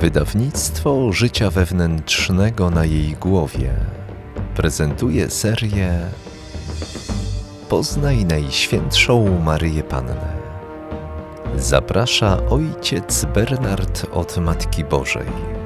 Wydawnictwo Życia Wewnętrznego na jej głowie prezentuje serię Poznaj Najświętszą Maryję Pannę. Zaprasza ojciec Bernard od Matki Bożej.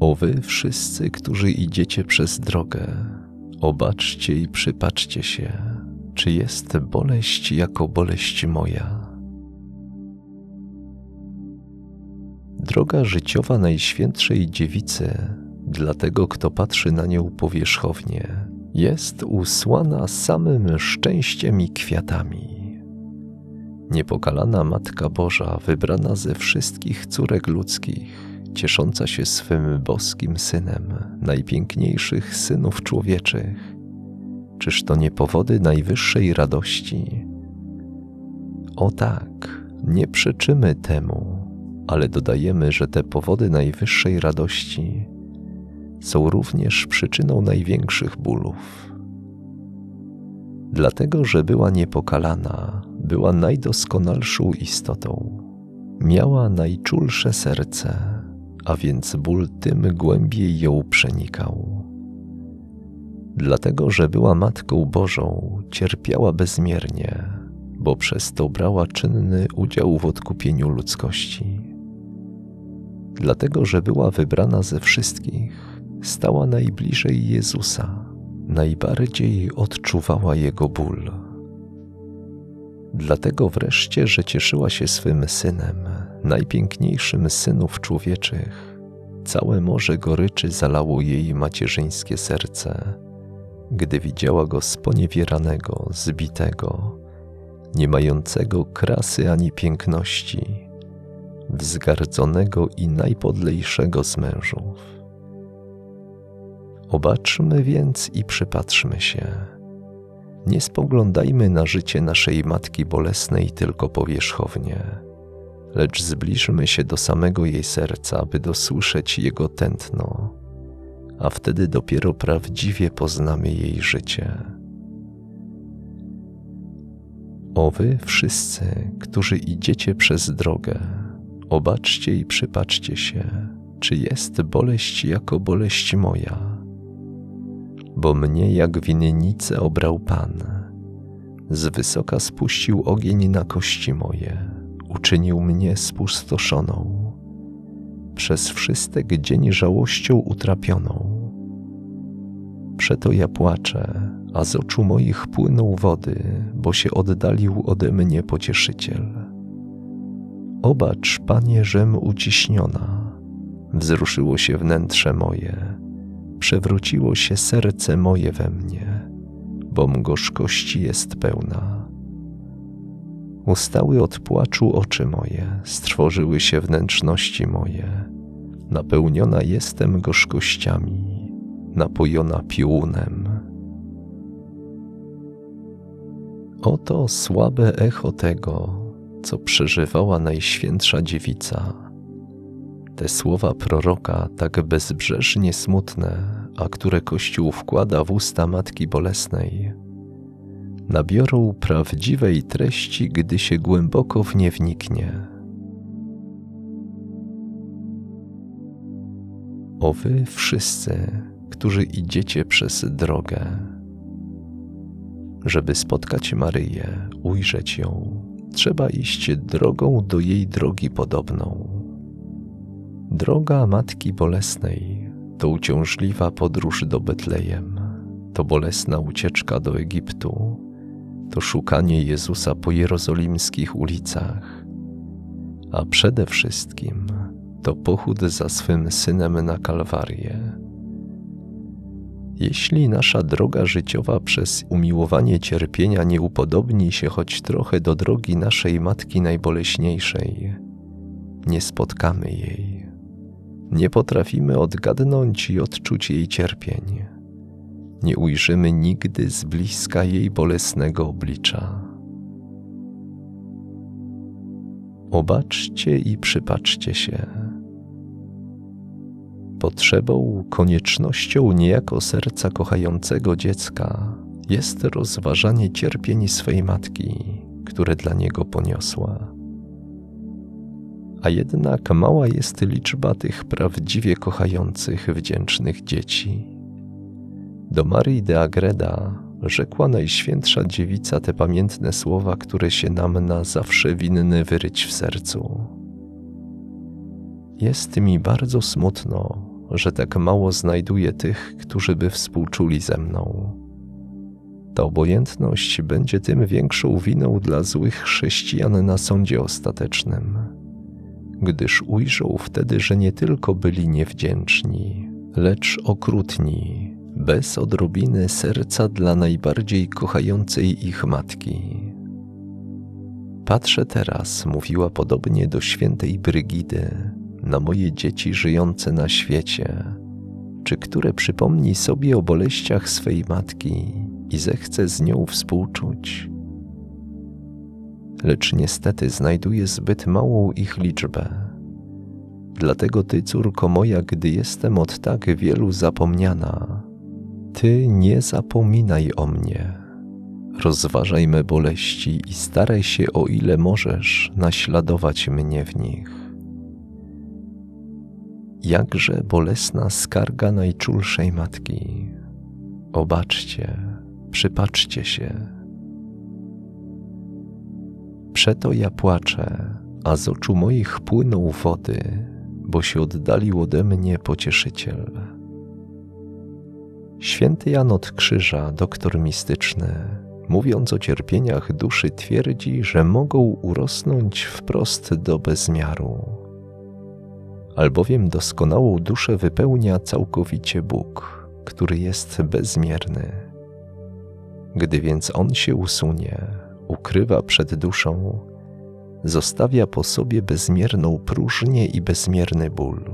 O wy wszyscy, którzy idziecie przez drogę, obaczcie i przypatrzcie się, czy jest boleść jako boleść moja. Droga życiowa Najświętszej Dziewicy, dla tego, kto patrzy na nią powierzchownie, jest usłana samym szczęściem i kwiatami. Niepokalana Matka Boża, wybrana ze wszystkich córek ludzkich, ciesząca się swym boskim synem, najpiękniejszych synów człowieczych, czyż to nie powody najwyższej radości? O tak, nie przeczymy temu, ale dodajemy, że te powody najwyższej radości są również przyczyną największych bólów. Dlatego, że była niepokalana, była najdoskonalszą istotą. Miała najczulsze serce, a więc ból tym głębiej ją przenikał. Dlatego, że była Matką Bożą, cierpiała bezmiernie, bo przez to brała czynny udział w odkupieniu ludzkości. Dlatego, że była wybrana ze wszystkich, stała najbliżej Jezusa, najbardziej odczuwała Jego ból. Dlatego wreszcie, że cieszyła się swym synem, najpiękniejszym synów człowieczych, całe morze goryczy zalało jej macierzyńskie serce, gdy widziała go sponiewieranego, zbitego, nie mającego krasy ani piękności, wzgardzonego i najpodlejszego z mężów. Obaczmy więc i przypatrzmy się. Nie spoglądajmy na życie naszej Matki Bolesnej tylko powierzchownie, lecz zbliżmy się do samego jej serca, by dosłyszeć jego tętno, a wtedy dopiero prawdziwie poznamy jej życie. O wy wszyscy, którzy idziecie przez drogę, obaczcie i przypatrzcie się, czy jest boleść jako boleść moja bo mnie jak winnicę obrał Pan. Z wysoka spuścił ogień na kości moje, uczynił mnie spustoszoną. Przez wszystek dzień żałością utrapioną. Przeto ja płaczę, a z oczu moich płyną wody, bo się oddalił ode mnie pocieszyciel. Obacz, Panie, żem uciśniona, wzruszyło się wnętrze moje przewróciło się serce moje we mnie, bom gorzkości jest pełna. Ustały od płaczu oczy moje, strwożyły się wnętrzności moje. Napełniona jestem gorzkościami, napojona piłunem. Oto słabe echo tego, co przeżywała Najświętsza Dziewica te słowa proroka, tak bezbrzeżnie smutne, a które Kościół wkłada w usta Matki Bolesnej, nabiorą prawdziwej treści, gdy się głęboko w nie wniknie. O wy wszyscy, którzy idziecie przez drogę, żeby spotkać Maryję, ujrzeć ją, trzeba iść drogą do jej drogi podobną Droga Matki Bolesnej to uciążliwa podróż do Betlejem, to bolesna ucieczka do Egiptu, to szukanie Jezusa po jerozolimskich ulicach, a przede wszystkim to pochód za swym synem na Kalwarię. Jeśli nasza droga życiowa przez umiłowanie cierpienia nie upodobni się choć trochę do drogi naszej matki najboleśniejszej, nie spotkamy jej. Nie potrafimy odgadnąć i odczuć jej cierpień. Nie ujrzymy nigdy z bliska jej bolesnego oblicza. Obaczcie i przypatrzcie się. Potrzebą, koniecznością niejako serca kochającego dziecka jest rozważanie cierpień swej matki, które dla niego poniosła. A jednak mała jest liczba tych prawdziwie kochających, wdzięcznych dzieci. Do Marii de Agreda rzekła Najświętsza Dziewica te pamiętne słowa, które się nam na zawsze winny wyryć w sercu. Jest mi bardzo smutno, że tak mało znajduję tych, którzy by współczuli ze mną. Ta obojętność będzie tym większą winą dla złych chrześcijan na sądzie ostatecznym, gdyż ujrzą wtedy, że nie tylko byli niewdzięczni, lecz okrutni, bez odrobiny serca dla najbardziej kochającej ich matki. Patrzę teraz, mówiła podobnie do świętej Brygidy, na moje dzieci żyjące na świecie, czy które przypomni sobie o boleściach swej matki i zechce z nią współczuć. Lecz niestety znajduje zbyt małą ich liczbę. Dlatego ty, córko moja, gdy jestem od tak wielu zapomniana, ty nie zapominaj o mnie. Rozważaj me boleści i staraj się, o ile możesz, naśladować mnie w nich. Jakże bolesna skarga najczulszej matki. Obaczcie, przypatrzcie się. Przeto ja płaczę, a z oczu moich płyną wody, bo się oddalił ode mnie pocieszyciel. Święty Jan od Krzyża, doktor mistyczny, mówiąc o cierpieniach duszy, twierdzi, że mogą urosnąć wprost do bezmiaru. Albowiem doskonałą duszę wypełnia całkowicie Bóg, który jest bezmierny. Gdy więc On się usunie, ukrywa przed duszą, zostawia po sobie bezmierną próżnię i bezmierny ból.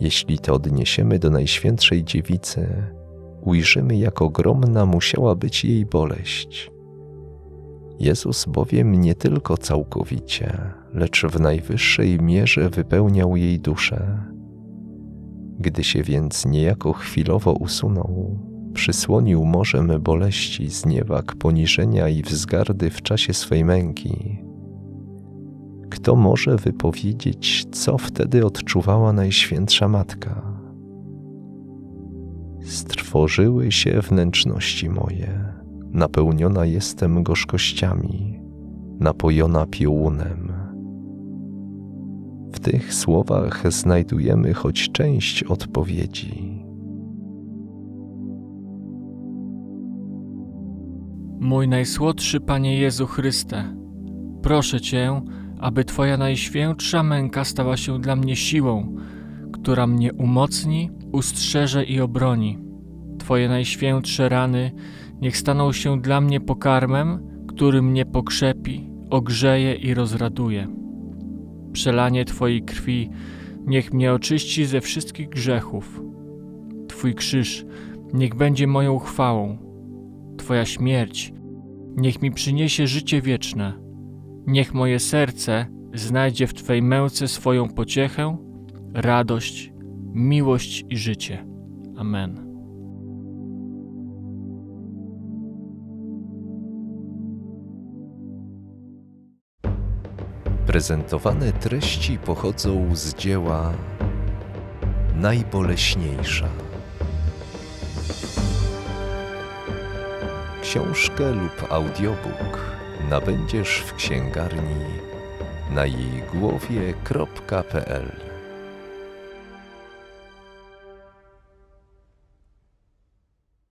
Jeśli to odniesiemy do Najświętszej Dziewicy, ujrzymy, jak ogromna musiała być jej boleść. Jezus bowiem nie tylko całkowicie, lecz w najwyższej mierze wypełniał jej duszę. Gdy się więc niejako chwilowo usunął, przysłonił morzem boleści, zniewag, poniżenia i wzgardy w czasie swej męki. Kto może wypowiedzieć, co wtedy odczuwała Najświętsza Matka? Strwożyły się wnętrzności moje, napełniona jestem gorzkościami, napojona piołunem. W tych słowach znajdujemy choć część odpowiedzi. Mój najsłodszy Panie Jezu Chryste, proszę Cię, aby Twoja najświętsza męka stała się dla mnie siłą, która mnie umocni, ustrzeże i obroni. Twoje najświętsze rany niech staną się dla mnie pokarmem, który mnie pokrzepi, ogrzeje i rozraduje. Przelanie Twojej krwi niech mnie oczyści ze wszystkich grzechów. Twój krzyż niech będzie moją chwałą. Twoja śmierć niech mi przyniesie życie wieczne. Niech moje serce znajdzie w Twej męce swoją pociechę, radość, miłość i życie. Amen. Prezentowane treści pochodzą z dzieła Najboleśniejsza. Książkę lub audiobook nabędziesz w księgarni na jej głowie.pl